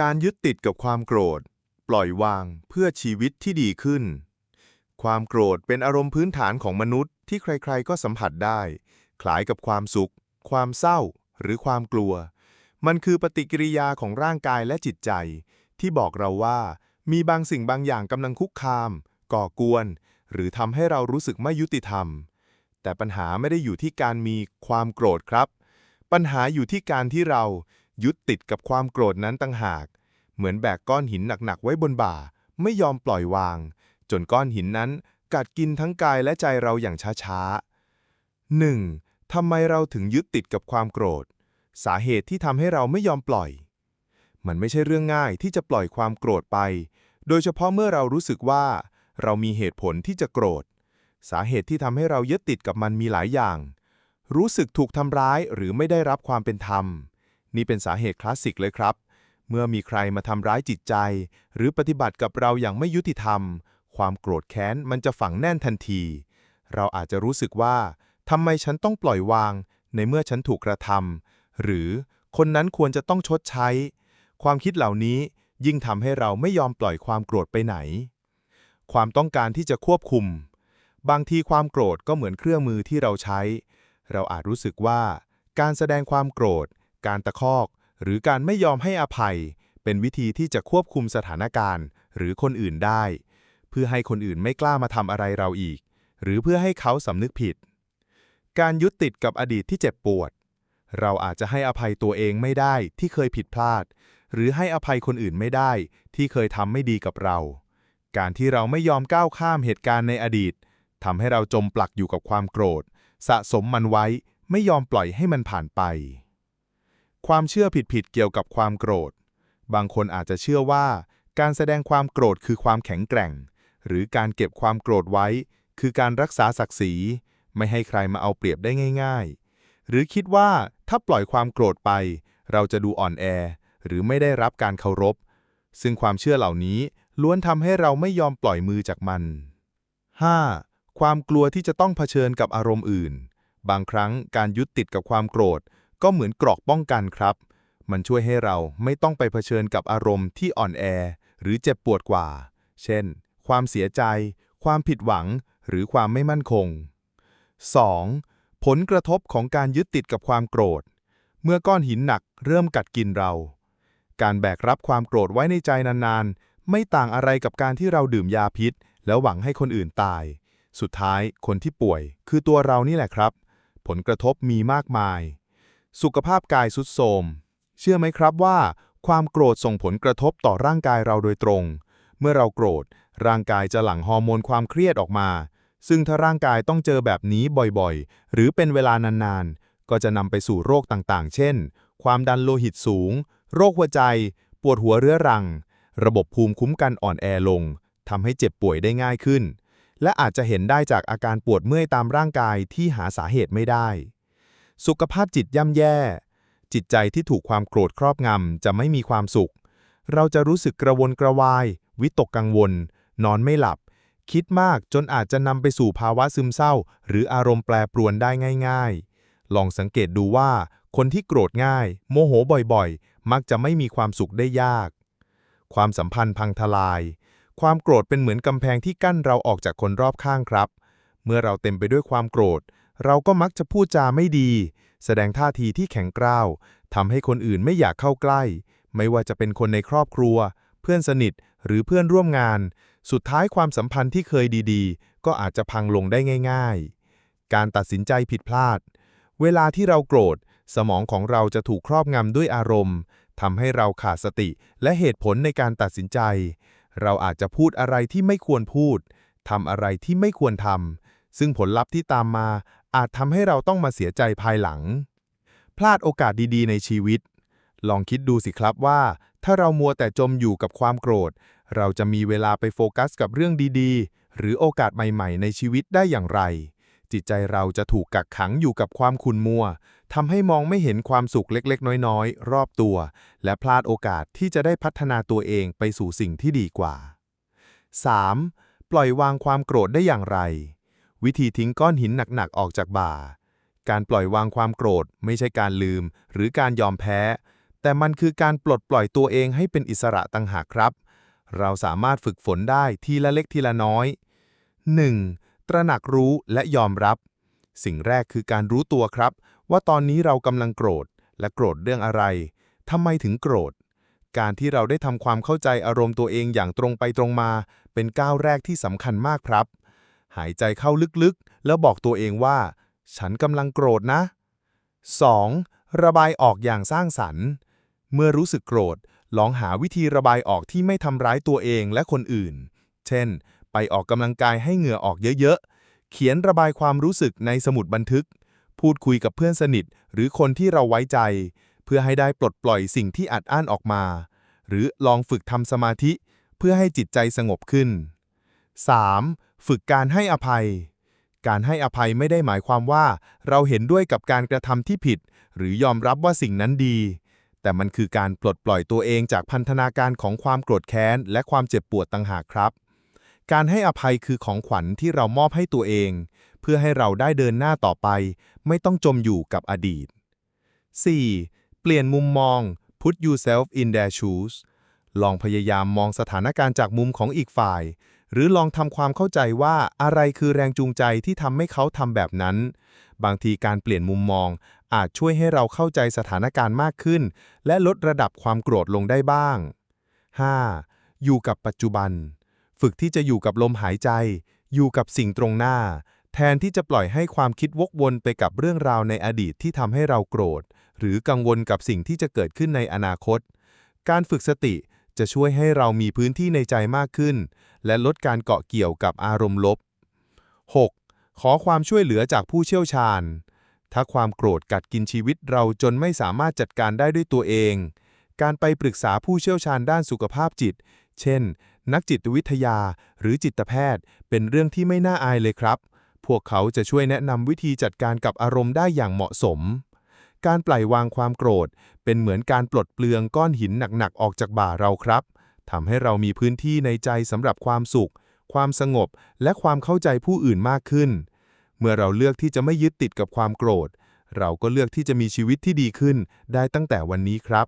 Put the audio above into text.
การยึดติดกับความโกรธ ปล่อยวางเพื่อชีวิตที่ดีขึ้น ความโกรธเป็นอารมณ์พื้นฐานของมนุษย์ที่ใครๆก็สัมผัสได้ คล้ายกับความสุข ความเศร้า หรือความกลัว มันคือปฏิกิริยาของร่างกายและจิตใจ ที่บอกเราว่า มีบางสิ่งบางอย่างกำลังคุกคาม ก่อกวน หรือทำให้เรารู้สึกไม่ยุติธรรม แต่ปัญหาไม่ได้อยู่ที่การมีความโกรธครับ ปัญหาอยู่ที่การที่เรา ยึดติดกับความโกรธนั้นต่างหาก เหมือนแบกก้อนหินหนักๆไว้บนบ่า ไม่ยอมปล่อยวาง จนก้อนหินนั้นกัดกินทั้งกายและใจเราอย่างช้าๆ 1. ทำไมเราถึงยึดติดกับความโกรธ สาเหตุที่ทำให้เราไม่ยอมปล่อย มันไม่ใช่เรื่องง่ายที่จะปล่อยความโกรธไป โดยเฉพาะเมื่อเรารู้สึกว่า เรามีเหตุผลที่จะโกรธ สาเหตุที่ทำให้เรายึดติดกับมันมีหลายอย่าง รู้สึกถูกทำร้ายหรือไม่ได้รับความเป็นธรรม นี่เป็นสาเหตุคลาสสิกเลยครับ เมื่อมีใครมาทำร้ายจิตใจ หรือปฏิบัติกับเราอย่างไม่ยุติธรรม ความโกรธแค้นมันจะฝังแน่นทันที เราอาจจะรู้สึกว่าทำไมฉันต้องปล่อยวาง ในเมื่อฉันถูกกระทำหรือคนนั้นควรจะต้องชดใช้ ความคิดเหล่านี้ยิ่งทำให้เราไม่ยอมปล่อยความโกรธไปไหน ความต้องการที่จะควบคุม บางทีความโกรธก็เหมือนเครื่องมือที่เราใช้ เราอาจรู้สึกว่า การแสดงความโกรธ การตะคอก หรือการไม่ยอมให้อภัย เป็นวิธีที่จะควบคุมสถานการณ์ หรือคนอื่นได้ เพื่อให้คนอื่นไม่กล้ามาทำอะไรเราอีก หรือเพื่อให้เขาสำนึกผิด การยึดติดกับอดีตที่เจ็บปวด เราอาจจะให้อภัยตัวเองไม่ได้ที่เคยผิดพลาด หรือให้อภัยคนอื่นไม่ได้ที่เคยทำไม่ดีกับเรา การที่เราไม่ยอมก้าวข้ามเหตุการณ์ในอดีตทำให้เราจมปลักอยู่กับความโกรธ สะสมมันไว้ไม่ยอมปล่อยให้มันผ่านไป ความเชื่อผิดๆเกี่ยวกับความโกรธ บางคนอาจจะเชื่อว่า การแสดงความโกรธคือความแข็งแกร่ง หรือการเก็บความโกรธไว้ คือการรักษาศักดิ์ศรี ไม่ให้ใครมาเอาเปรียบได้ง่าย ๆ หรือคิดว่าถ้าปล่อยความโกรธไป เราจะดูอ่อนแอ หรือไม่ได้รับการเคารพ ซึ่งความเชื่อเหล่านี้ล้วนทำให้เราไม่ยอมปล่อยมือจากมัน 5. ความกลัวที่จะต้องเผชิญกับอารมณ์อื่น บางครั้งการยึดติดกับความโกรธ ก็เหมือนกรอกป้องกันครับ มันช่วยให้เราไม่ต้องไปเผชิญกับอารมณ์ที่อ่อนแอ หรือเจ็บปวดกว่า เช่น ความเสียใจ ความผิดหวัง หรือความไม่มั่นคง 2. ผลกระทบของการยึดติดกับความโกรธ เมื่อก้อนหินหนักเริ่มกัดกินเรา การแบกรับความโกรธไว้ในใจนานๆ ไม่ต่างอะไรกับการที่เราดื่มยาพิษ แล้วหวังให้คนอื่นตาย สุดท้ายคนที่ป่วย คือตัวเรานี่แหละครับ ผลกระทบมีมากมาย สุขภาพกายสุดโทรม เชื่อไหมครับว่า ความโกรธส่งผลกระทบต่อร่างกายเราโดยตรง เมื่อเราโกรธ ร่างกายจะหลั่งฮอร์โมนความเครียดออกมา ซึ่งถ้าร่างกายต้องเจอแบบนี้บ่อยๆ หรือเป็นเวลานานๆ ก็จะนำไปสู่โรคต่างๆ เช่น ความดันโลหิตสูง โรคหัวใจ ปวดหัวเรื้อรัง ระบบภูมิคุ้มกันอ่อนแอลงทำให้เจ็บป่วยได้ง่ายขึ้น และอาจจะเห็นได้จากอาการปวดเมื่อยตามร่างกายที่หาสาเหตุไม่ได้ สุขภาพจิตย่ำแย่ จิตใจที่ถูกความโกรธครอบงำจะไม่มีความสุข เราจะรู้สึกกระวนกระวาย วิตกกังวล นอนไม่หลับ คิดมากจนอาจจะนำไปสู่ภาวะซึมเศร้า หรืออารมณ์แปรปรวนได้ง่าย ๆ ลองสังเกตดูว่า คนที่โกรธง่าย โมโหบ่อยๆ มักจะไม่มีความสุขได้ยาก ความสัมพันธ์พังทลาย ความโกรธเป็นเหมือนกำแพงที่กั้นเราออกจากคนรอบข้างครับ เมื่อเราเต็มไปด้วยความโกรธ เราก็มักจะพูดจาไม่ดี แสดงท่าทีที่แข็งกร้าวทำให้คนอื่นไม่อยากเข้าใกล้ ไม่ว่าจะเป็นคนในครอบครัว เพื่อนสนิทหรือเพื่อนร่วมงาน สุดท้ายความสัมพันธ์ที่เคยดีๆ ก็อาจจะพังลงได้ง่าย ๆ การตัดสินใจผิดพลาด เวลาที่เราโกรธ สมองของเราจะถูกครอบงำด้วยอารมณ์ทำให้เราขาดสติและเหตุผลในการตัดสินใจ เราอาจจะพูดอะไรที่ไม่ควรพูดทำอะไรที่ไม่ควรทำ ซึ่งผลลัพธ์ที่ตามมาอาจทำให้เราต้องมาเสียใจภายหลัง พลาดโอกาสดีๆ ในชีวิต ลองคิดดูสิครับว่า ถ้าเรามัวแต่จมอยู่กับความโกรธ เราจะมีเวลาไปโฟกัสกับเรื่องดีๆ หรือโอกาสใหม่ๆ ในชีวิตได้อย่างไร จิตใจเราจะถูกกักขังอยู่กับความขุ่นมัวทำให้มองไม่เห็นความสุขเล็กๆ น้อยๆ รอบตัว และพลาดโอกาสที่จะได้พัฒนาตัวเองไปสู่สิ่งที่ดีกว่า 3. ปล่อยวางความโกรธได้อย่างไร วิธีทิ้งก้อนหินหนักๆออกจากบ่า การปล่อยวางความโกรธ ไม่ใช่การลืม หรือการยอมแพ้ แต่มันคือการปลดปล่อยตัวเองให้เป็นอิสระต่างหากครับ เราสามารถฝึกฝนได้ทีละเล็กทีละน้อย 1. ตระหนักรู้และยอมรับ สิ่งแรกคือการรู้ตัวครับ ว่าตอนนี้เรากำลังโกรธ และโกรธเรื่องอะไรทำไมถึงโกรธ การที่เราได้ทำความเข้าใจอารมณ์ตัวเองอย่างตรงไปตรงมา เป็นก้าวแรกที่สำคัญมากครับ หายใจเข้าลึกๆ แล้วบอกตัวเองว่า ฉันกำลังโกรธนะ 2. ระบายออกอย่างสร้างสรรค์ เมื่อรู้สึกโกรธ ลองหาวิธีระบายออกที่ไม่ทำร้ายตัวเองและคนอื่น เช่น ไปออกกำลังกายให้เหงื่อออกเยอะๆ เขียนระบายความรู้สึกในสมุดบันทึก พูดคุยกับเพื่อนสนิท หรือคนที่เราไว้ใจ เพื่อให้ได้ปลดปล่อยสิ่งที่อัดอั้นออกมา หรือลองฝึกทำสมาธิ เพื่อให้จิตใจสงบขึ้น 3. ฝึกการให้อภัย การให้อภัยไม่ได้หมายความว่า เราเห็นด้วยกับการกระทำที่ผิด หรือยอมรับว่าสิ่งนั้นดี แต่มันคือการปลดปล่อยตัวเองจากพันธนาการของความโกรธแค้น และความเจ็บปวดต่างหากครับ การให้อภัยคือของขวัญที่เรามอบให้ตัวเอง เพื่อให้เราได้เดินหน้าต่อไป ไม่ต้องจมอยู่กับอดีต 4. เปลี่ยนมุมมอง put yourself in their shoes ลองพยายามมองสถานการณ์จากมุมของอีกฝ่าย หรือลองทำความเข้าใจว่าอะไรคือแรงจูงใจที่ทำให้เขาทำแบบนั้น บางทีการเปลี่ยนมุมมอง อาจช่วยให้เราเข้าใจสถานการณ์มากขึ้น และลดระดับความโกรธลงได้บ้าง 5. อยู่กับปัจจุบัน ฝึกที่จะอยู่กับลมหายใจ อยู่กับสิ่งตรงหน้า แทนที่จะปล่อยให้ความคิดวกวนไปกับเรื่องราวในอดีตที่ทำให้เราโกรธ หรือกังวลกับสิ่งที่จะเกิดขึ้นในอนาคต การฝึกสติ จะช่วยให้เรามีพื้นที่ในใจมากขึ้น และลดการเกาะเกี่ยวกับอารมณ์ลบ 6. ขอความช่วยเหลือจากผู้เชี่ยวชาญ ถ้าความโกรธกัดกินชีวิตเราจนไม่สามารถจัดการได้ด้วยตัวเอง การไปปรึกษาผู้เชี่ยวชาญด้านสุขภาพจิต เช่น นักจิตวิทยาหรือจิตแพทย์ เป็นเรื่องที่ไม่น่าอายเลยครับ พวกเขาจะช่วยแนะนำวิธีจัดการกับอารมณ์ได้อย่างเหมาะสม การปล่อยวางความโกรธ เป็นเหมือนการปลดเปลืองก้อนหินหนักๆออกจากบ่าเราครับทำให้เรามีพื้นที่ในใจสำหรับความสุข ความสงบ และความเข้าใจผู้อื่นมากขึ้น เมื่อเราเลือกที่จะไม่ยึดติดกับความโกรธ เราก็เลือกที่จะมีชีวิตที่ดีขึ้นได้ตั้งแต่วันนี้ครับ